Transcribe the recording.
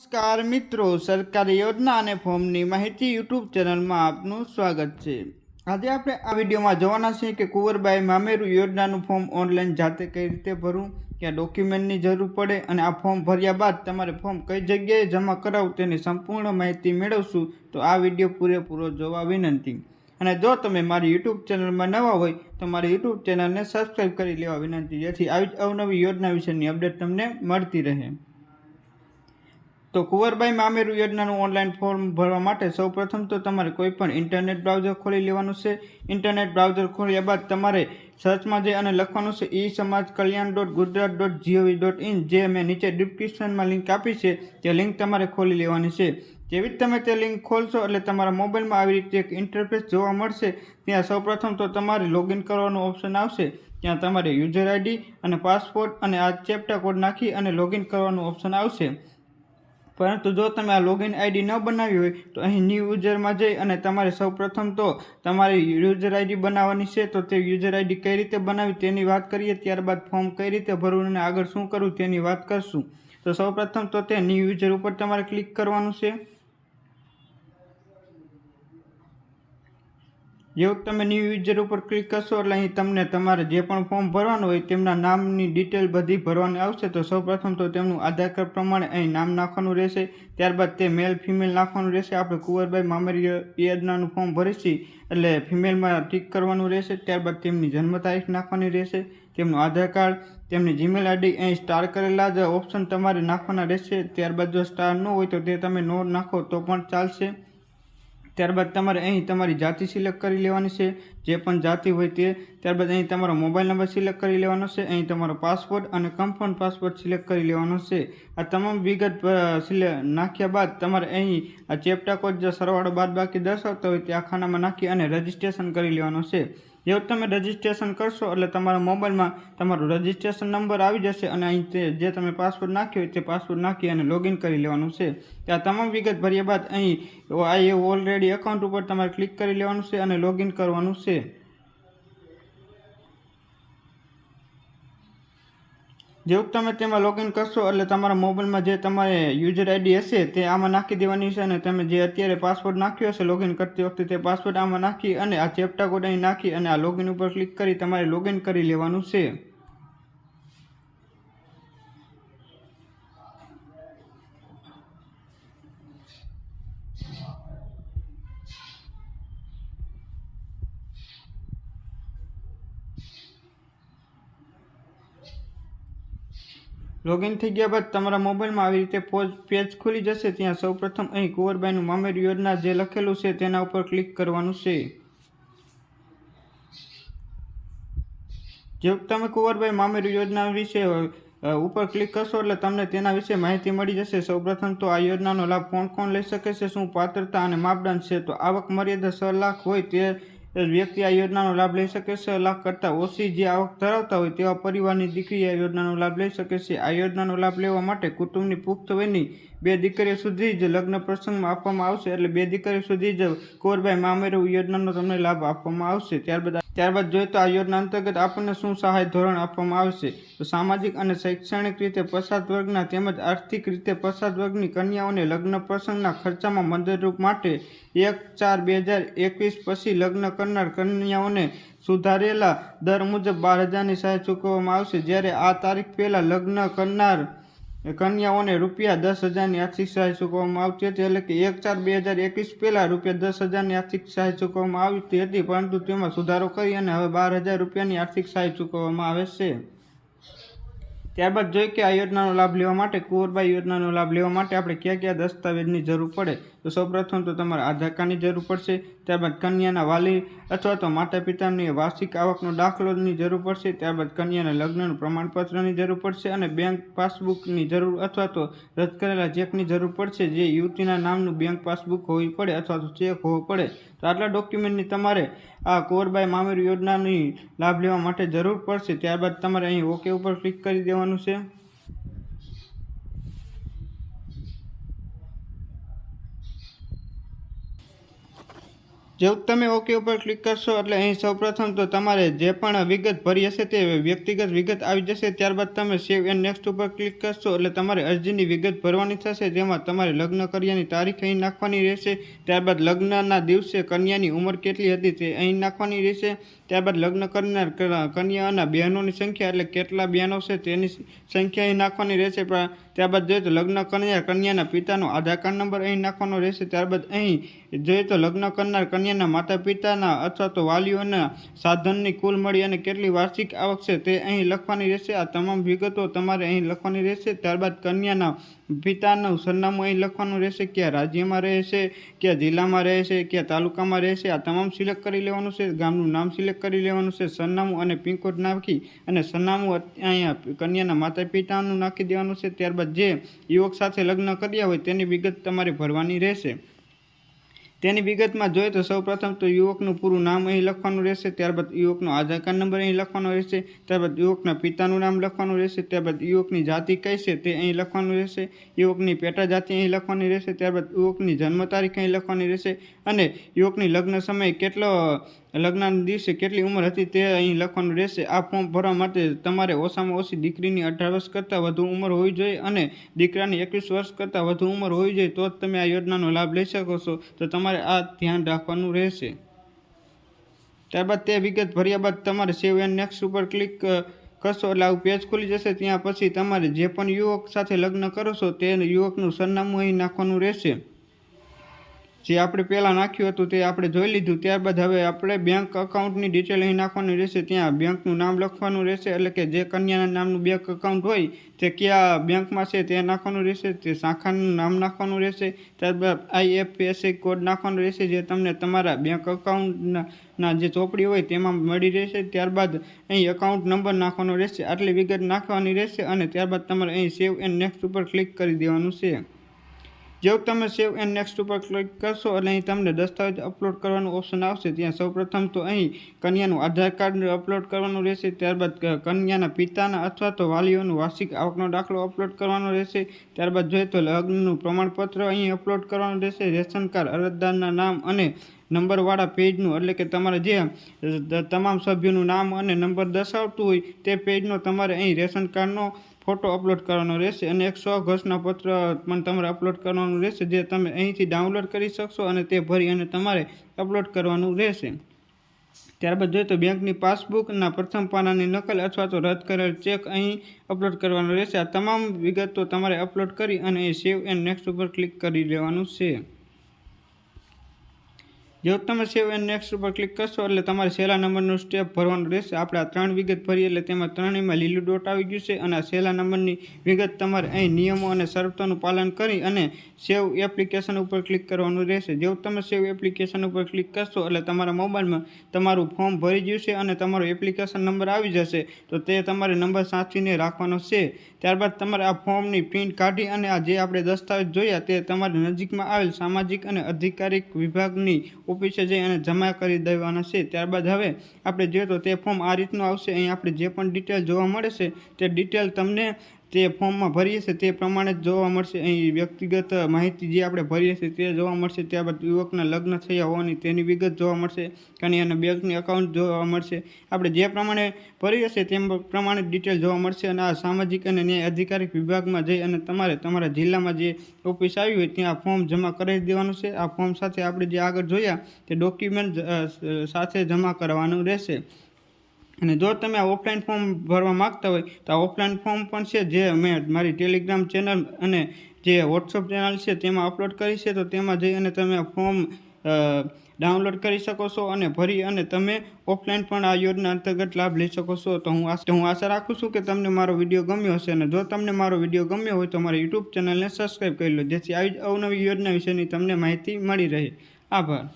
નમસ્કાર મિત્રો, સરકારી યોજના અને ફોર્મની માહિતી યુટ્યુબ ચેનલમાં આપનું સ્વાગત છે. આજે આપણે આ વિડીયોમાં જોવાના છીએ કે કુંવરબાઈ મામેરું યોજનાનું ફોર્મ ઓનલાઈન જાતે કઈ રીતે ભરવું ક્યાં ડોક્યુમેન્ટની જરૂર પડે અને આ ફોર્મ ભર્યા બાદ તમારે ફોર્મ કઈ જગ્યાએ જમા કરાવવું તેની સંપૂર્ણ માહિતી મેળવશું, તો આ વીડિયો પૂરેપૂરો જોવા વિનંતી. અને જો તમે મારી યુટ્યુબ ચેનલમાં નવા હોય, તો મારી યુટ્યુબ ચેનલને સબસ્ક્રાઈબ કરી લેવા વિનંતી, જેથી આવી અવનવી યોજના વિશેની અપડેટ તમને મળતી રહે. તો કુંવરબાઈ મામેરુ યોજનાનું ઓનલાઈન ફોર્મ ભરવા માટે સૌપ્રથમ તો તમારે કોઈ પણ ઇન્ટરનેટ બ્રાઉઝર ખોલી લેવાનું છે. ઇન્ટરનેટ બ્રાઉઝર ખોલ્યા બાદ તમારે સર્ચમાં જઈ અને લખવાનું છે E Samaj Kalyan dot Gujarat dot G O V dot in જે મેં નીચે ડિસ્ક્રિપ્શનમાં લિંક આપી છે, તે લિંક તમારે ખોલી લેવાની છે. જેવી જ તમે તે લિંક ખોલશો એટલે તમારા મોબાઈલમાં આવી રીતે એક ઇન્ટરફેસ જોવા મળશે. ત્યાં સૌપ્રથમ તો તમારે લોગિન કરવાનું ઓપ્શન આવશે. ત્યાં તમારે યુઝર આઈડી અને પાસપોર્ટ અને આ ચેપ્ટા કોડ નાખી અને લોગિન કરવાનું ઓપ્શન આવશે. પરંતુ જો તમે આ લોગિન આઈડી ન બનાવી હોય, તો અહીં ન્યૂ યુઝરમાં જઈ અને તમારે સૌપ્રથમ તો તમારી યુઝર આઈડી બનાવવાની છે, તો તે યુઝર આઈડી કઈ રીતે બનાવી તેની વાત કરીએ, ત્યારબાદ ફોર્મ કઈ રીતે ભરવું અને આગળ શું કરવું તેની વાત કરશું. તો સૌપ્રથમ તો તે ન્યૂ યુઝર ઉપર તમારે ક્લિક કરવાનું છે. જેવું તમે ન્યૂ યુઝર ઉપર ક્લિક કરશો એટલે અહીં તમને તમારે જે પણ ફોર્મ ભરવાનું હોય તેમના નામની ડિટેલ બધી ભરવાની આવશે. તો સૌપ્રથમ તો તેમનું આધાર કાર્ડ પ્રમાણે અહીં નામ નાખવાનું રહેશે. ત્યારબાદ તે મેલ ફિમેલ નાખવાનું રહેશે. આપણે કુંવરભાઈ મામરી યોજનાનું ફોર્મ ભરીશી એટલે ફિમેલમાં ટીક કરવાનું રહેશે. ત્યારબાદ તેમની જન્મ તારીખ નાખવાની રહેશે. તેમનું આધાર કાર્ડ તેમની જીમેલ આઈડી અહીં સ્ટાર કરેલા જ ઓપ્શન તમારે નાખવાના રહેશે. ત્યારબાદ જો સ્ટાર ન હોય તો તે તમે નો નાખો તો પણ ચાલશે. ત્યારબાદ તમારે અહીં તમારી જાતિ સિલેક્ટ કરી લેવાની છે. જે પણ જાતિ હોય તે, ત્યારબાદ અહીં તમારો મોબાઈલ નંબર સિલેક્ટ કરી લેવાનો છે. અહીં તમારો પાસપોર્ટ અને કન્ફર્મ પાસપોર્ટ સિલેક્ટ કરી લેવાનો છે. આ તમામ વિગત નાખ્યા બાદ તમારે અહીં આ ચેપ્ટા કોડ જે સરવાળો બાદ બાકી દર્શાવતા હોય તે આ ખાનામાં નાખી અને રજિસ્ટ્રેશન કરી લેવાનો છે. જેવું તમે રજિસ્ટ્રેશન કરશો, એટલે તમારા મોબાઈલમાં તમારો રજિસ્ટ્રેશન નંબર આવી જશે અને અહીં જે તમે પાસવર્ડ નાખ્યો તે પાસવર્ડ નાખી અને લોગિન કરી લેવાનું છે. ત્યાં તમામ વિગત ભર્યા બાદ અહીં આ ઓલરેડી એકાઉન્ટ ઉપર તમારે ક્લિક કરી લેવાનું છે અને લોગિન કરવાનું છે. જેવું તમે તેમાં લોગિન કરશો એટલે તમારા મોબાઈલમાં જે તમારે યુઝર આઈડી હશે તે આમાં નાખી દેવાની છે અને તમે જે અત્યારે પાસવર્ડ નાખ્યો હશે લોગિન કરતી વખતે તે પાસવર્ડ આમાં નાખી અને આ ચેપ્ટા કોડ અહીં નાખી અને આ લોગિન ઉપર ક્લિક કરી તમારે લોગિન કરી લેવાનું છે. લોગિન થઈ ગયા બાદ તમારા મોબાઈલમાં આવી રીતે પોજ પેજ ખુલી જશે, ત્યાં સૌપ્રથમ અહીં કુંવરબાઈનું મામેર યોજના જે લખેલું છે તેના ઉપર ક્લિક કરવાનું છે. જો તમે કુંવરબાઈ મામેર યોજના વિશે ઉપર ક્લિક કરશો એટલે તમને તેના વિશે માહિતી મળી જશે. સૌપ્રથમ તો આ યોજનાનો લાભ કોણ કોણ લઈ શકે છે, શું પાત્રતા અને માપદંડ છે? તો આવક મર્યાદા છ લાખ હોય તે વ્યક્તિ આ યોજનાનો લાભ લઈ શકે છે. લાખ કરતાં ઓછી જે આવક ધરાવતા હોય તેવા પરિવારની દીકરી આ યોજનાનો લાભ લઈ શકે છે. આ યોજનાનો લાભ લેવા માટે કુટુંબની પુખ્ત વયની બે દીકરીઓ સુધી જ લગ્ન પ્રસંગમાં આપવામાં આવશે. એટલે બે દીકરીઓ સુધી જ કોરબાઈ મામેરુ યોજનાનો તમને લાભ આપવામાં આવશે. ત્યારબાદ ત્યારબાદ જોઈએ તો આ યોજના અંતર્ગત આપણને શું સહાય ધોરણ આપવામાં આવશે? તો સામાજિક અને શૈક્ષણિક રીતે પછાત વર્ગના તેમજ આર્થિક રીતે પછાત વર્ગની કન્યાઓને લગ્ન પ્રસંગના ખર્ચામાં મદદરૂપ માટે એક ચાર બે હજાર એકવીસ પછી લગ્ન કરનાર કન્યાઓને સુધારેલા દર મુજબ બાર હજારની સહાય ચૂકવવામાં આવશે. જ્યારે આ તારીખ પહેલાં લગ્ન કરનાર કન્યાઓને રૂપિયા દસ હજારની આર્થિક સહાય ચૂકવવામાં આવતી હતી, એટલે કે એક ચાર બે હજાર એકવીસ પહેલાં રૂપિયા દસ હજારની આર્થિક સહાય ચૂકવવામાં આવતી હતી પરંતુ તેમાં સુધારો કરી અને હવે બાર હજાર રૂપિયાની આર્થિક સહાય ચૂકવવામાં આવે છે. ત્યારબાદ જોઈએ કે આ યોજનાનો લાભ લેવા માટે, કુંવરબાઈ યોજનાનો લાભ લેવા માટે આપણે કયા કયા દસ્તાવેજની જરૂર પડે? તો સૌપ્રથમ તો તમારે આધાર કાર્ડની જરૂર પડશે, ત્યારબાદ કન્યાના વાલી અથવા તો માતા પિતાની વાર્ષિક આવકનો દાખલોની જરૂર પડશે, ત્યારબાદ કન્યાના લગ્નનું પ્રમાણપત્રની જરૂર પડશે અને બેંક પાસબુકની જરૂર અથવા તો રદ કરેલા ચેકની જરૂર પડશે, જે યુવતીના નામનું બેંક પાસબુક હોવી પડે અથવા તો ચેક હોવો પડે. તો આટલા ડોક્યુમેન્ટની તમારે આ કોરબાઈ મામેર યોજનાની લાભ લેવા માટે જરૂર પડશે, ત્યારબાદ તમારે અહીં ઓકે ઉપર ક્લિક કરી દેવાનું છે. જેવું તમે ઓકે ઉપર ક્લિક કરશો એટલે અહીં સૌપ્રથમ તો તમારે જે પણ વિગત ભરી હશે તે વ્યક્તિગત વિગત આવી જશે. ત્યારબાદ તમે સેવ એન્ડ નેક્સ્ટ ઉપર ક્લિક કરશો એટલે તમારે અરજીની વિગત ભરવાની થશે, જેમાં તમારે લગ્ન કર્યાની તારીખ અહીં નાખવાની રહેશે. ત્યારબાદ લગ્નના દિવસે કન્યાની ઉંમર કેટલી હતી તે અહીં નાખવાની રહેશે. ત્યારબાદ લગ્ન કરનાર કન્યાના બહેનોની સંખ્યા એટલે કેટલા બહેનો છે તેની સંખ્યા અહીં નાખવાની રહેશે. પણ ત્યારબાદ જોઈએ તો લગ્ન કન્યા, કન્યાના પિતાનો આધાર કાર્ડ નંબર અહીં નાખવાનો રહેશે. ત્યારબાદ અહીં જોઈએ તો લગ્ન કરનાર કન્યાના માતા પિતાના અથવા તો વાલીઓના સાધનની કુલ મળી અને કેટલી વાર્ષિક આવક છે તે અહીં લખવાની રહેશે. આ તમામ વિગતો તમારે અહીં લખવાની રહેશે. ત્યારબાદ કન્યાના પિતાનું સરનામું અહીં લખવાનું રહેશે. કયા રાજ્યમાં રહે છે, કયા જિલ્લામાં રહે છે, કયા તાલુકામાં રહે છે, આ તમામ સિલેક્ટ કરી લેવાનું છે. ગામનું નામ સિલેક્ટ કરી લેવાનું છે. સરનામું અને પિનકોડ નાખી અને સરનામું અહીંયા કન્યાના માતા પિતાનું નાખી દેવાનું છે. ત્યારબાદ જે યુવક સાથે લગ્ન કર્યા હોય તેની વિગત તમારે ભરવાની રહેશે. તેની વિગતમાં જોઈએ તો સૌપ્રથમ તો યુવકનું પૂરું નામ અહીં લખવાનું રહેશે, ત્યારબાદ યુવકનો આધાર કાર્ડ નંબર અહીં લખવાનો રહેશે, ત્યારબાદ યુવકના પિતાનું નામ લખવાનું રહેશે, ત્યારબાદ યુવકની જાતિ કઈ છે તે અહીં લખવાનું રહેશે, યુવકની પેટા જાતિ અહીં લખવાની રહેશે, ત્યારબાદ યુવકની જન્મ તારીખ અહીં લખવાની રહેશે અને યુવકની લગ્ન સમયે કેટલો લગ્નના દિવસે કેટલી ઉંમર હતી તે અહીં લખવાનું રહેશે. આ ફોર્મ ભરવા માટે તમારે ઓછામાં ઓછી દીકરીની અઢાર વર્ષ કરતાં વધુ ઉંમર હોવી જોઈએ અને દીકરાની એકવીસ વર્ષ કરતાં વધુ ઉંમર હોવી જોઈએ તો જ તમે આ યોજનાનો લાભ લઈ શકો છો. તો તમારે આ ધ્યાન રાખવાનું રહેશે. ત્યારબાદ તે વિગત ભર્યા બાદ તમારે સેવ એન્ડ નેક્સ્ટ ઉપર ક્લિક કરશો એટલે આવું પેજ ખુલી જશે. ત્યાં પછી તમારે જે પણ યુવક સાથે લગ્ન કરો છો તે યુવકનું સરનામું અહીં નાખવાનું રહેશે. જે આપણે પહેલાં નાખ્યું હતું તે આપણે જોઈ લીધું. ત્યારબાદ હવે આપણે બેંક અકાઉન્ટની ડિટેલ અહીં નાખવાની રહેશે. ત્યાં બેંકનું નામ લખવાનું રહેશે. એટલે કે જે કન્યાના નામનું બેંક અકાઉન્ટ હોય, તે કયા બેંકમાં છે તે નાખવાનું રહેશે. તે શાખાનું નામ નાખવાનું રહેશે. ત્યારબાદ આઈએફએસસી કોડ નાખવાનો રહેશે, જે તમને તમારા બેંક અકાઉન્ટના જે ચોપડી હોય તેમાં મળી રહેશે. ત્યારબાદ અહીં અકાઉન્ટ નંબર નાખવાનો રહેશે. આટલી વિગત નાખવાની રહેશે અને ત્યારબાદ તમારે અહીં સેવ એન્ડ નેક્સ્ટ ઉપર ક્લિક કરી દેવાનું છે. જેવું તમે સેવ એન્ડ નેક્સ્ટ ઉપર ક્લિક કરશો એટલે અહીં તમને દસ્તાવેજ અપલોડ કરવાનું ઓપ્શન આવશે. ત્યાં સૌપ્રથમ તો અહીં કન્યાનું આધાર કાર્ડ અપલોડ કરવાનું રહેશે, ત્યારબાદ કન્યાના પિતાના અથવા તો વાલીઓનું વાર્ષિક આવકનો દાખલો અપલોડ કરવાનો રહેશે, ત્યારબાદ જોઈએ તો લગ્નનું પ્રમાણપત્ર અહીં અપલોડ કરવાનું રહેશે, રેશન કાર્ડ, અરજદારના નામ અને નંબરવાળા પેજનું, એટલે કે તમારે જે તમામ સભ્યોનું નામ અને નંબર દર્શાવતું હોય તે પેજનો તમારે અહીં રેશન કાર્ડનો ફોટો અપલોડ કરવાનો રહેશે અને એક સો ઘોષણા પત્ર પણ તમારે અપલોડ કરવાનું રહેશે, જે તમે અહીંથી ડાઉનલોડ કરી શકશો અને તે ભરી અને તમારે અપલોડ કરવાનું રહેશે. ત્યારબાદ જોઈએ તો બેંકની પાસબુકના પ્રથમ પાનાની નકલ અથવા તો રદ કરેલ ચેક અહીં અપલોડ કરવાનો રહેશે. આ તમામ વિગતો તમારે અપલોડ કરી અને એ સેવ એન્ડ નેક્સ્ટ ઉપર ક્લિક કરી લેવાનું છે. જો તમે સેવ એન્ડ નેક્સ્ટ ઉપર ક્લિક કરશો એટલે તમારે છેલ્લા નંબરનું સ્ટેપ ભરવાનું રહેશે. આપણે આ ત્રણ વિગત ભરીએ એટલે તેમાં ત્રણેયમાં લીલું ડોટ આવી ગયું છે અને આ છેલ્લા નંબરની વિગત તમારે અહીં નિયમો અને શરતોનું પાલન કરી અને સેવ એપ્લિકેશન ઉપર ક્લિક કરવાનું રહેશે. જેવું તમે સેવ એપ્લિકેશન ઉપર ક્લિક કરશો એટલે તમારા મોબાઈલમાં તમારું ફોર્મ ભરી ગયું છે અને તમારો એપ્લિકેશન નંબર આવી જશે, તો તે તમારે નંબર સાચવીને રાખવાનો છે. ત્યારબાદ તમારે આ ફોર્મની પ્રિન્ટ કાઢી અને આ જે આપણે દસ્તાવેજ જોયા તે તમારી નજીકમાં આવેલ સામાજિક અને અધિકારિક વિભાગની ઓફિસે જઈ અને જમા કરી દેવાના છે. ત્યારબાદ હવે આપણે જોઈએ તો તે ફોર્મ આ રીતનું આવશે. અહીં આપણે જે પણ ડિટેલ જોવા મળે છે, તે ડિટેલ તમને તે ફોર્મમાં ભરીએ છીએ તે પ્રમાણે જ જોવા મળશે. અહીં વ્યક્તિગત માહિતી જે આપણે ભરીએ છીએ તે જોવા મળશે. ત્યારબાદ યુવકના લગ્ન થયા હોવાની તેની વિગત જોવા મળશે. કન્યાના બેંકની અકાઉન્ટ જોવા મળશે. આપણે જે પ્રમાણે ભરીએ છીએ તેમ પ્રમાણે ડિટેલ જોવા મળશે અને આ સામાજિક અને ન્યાય અધિકારિક વિભાગમાં જઈ અને તમારે તમારા જિલ્લામાં જે ઓફિસ આવી હોય ત્યાં ફોર્મ જમા કરાવી દેવાનું છે. આ ફોર્મ સાથે આપણે જે આગળ જોયા તે ડોક્યુમેન્ટ સાથે જમા કરવાનું રહેશે. અને જો તમે આ ઓફલાઈન ફોર્મ ભરવા માંગતા હોય, તો આ ઓફલાઈન ફોર્મ પણ છે જે મેં મારી ટેલિગ્રામ ચેનલ અને જે વોટ્સઅપ ચેનલ છે તેમાં અપલોડ કરી છે. તો તેમાં જઈ અને તમે ફોર્મ ડાઉનલોડ કરી શકો છો અને ભરી અને તમે ઓફલાઈન પણ આ યોજના અંતર્ગત લાભ લઈ શકો છો. તો હું હું આશા રાખું છું કે તમને મારો વીડિયો ગમ્યો હશે અને જો તમને મારો વીડિયો ગમ્યો હોય તો મારી યુટ્યુબ ચેનલને સબસ્ક્રાઈબ કરી લો, જેથી આવી અવનવી યોજના વિશેની તમને માહિતી મળી રહે. આભાર.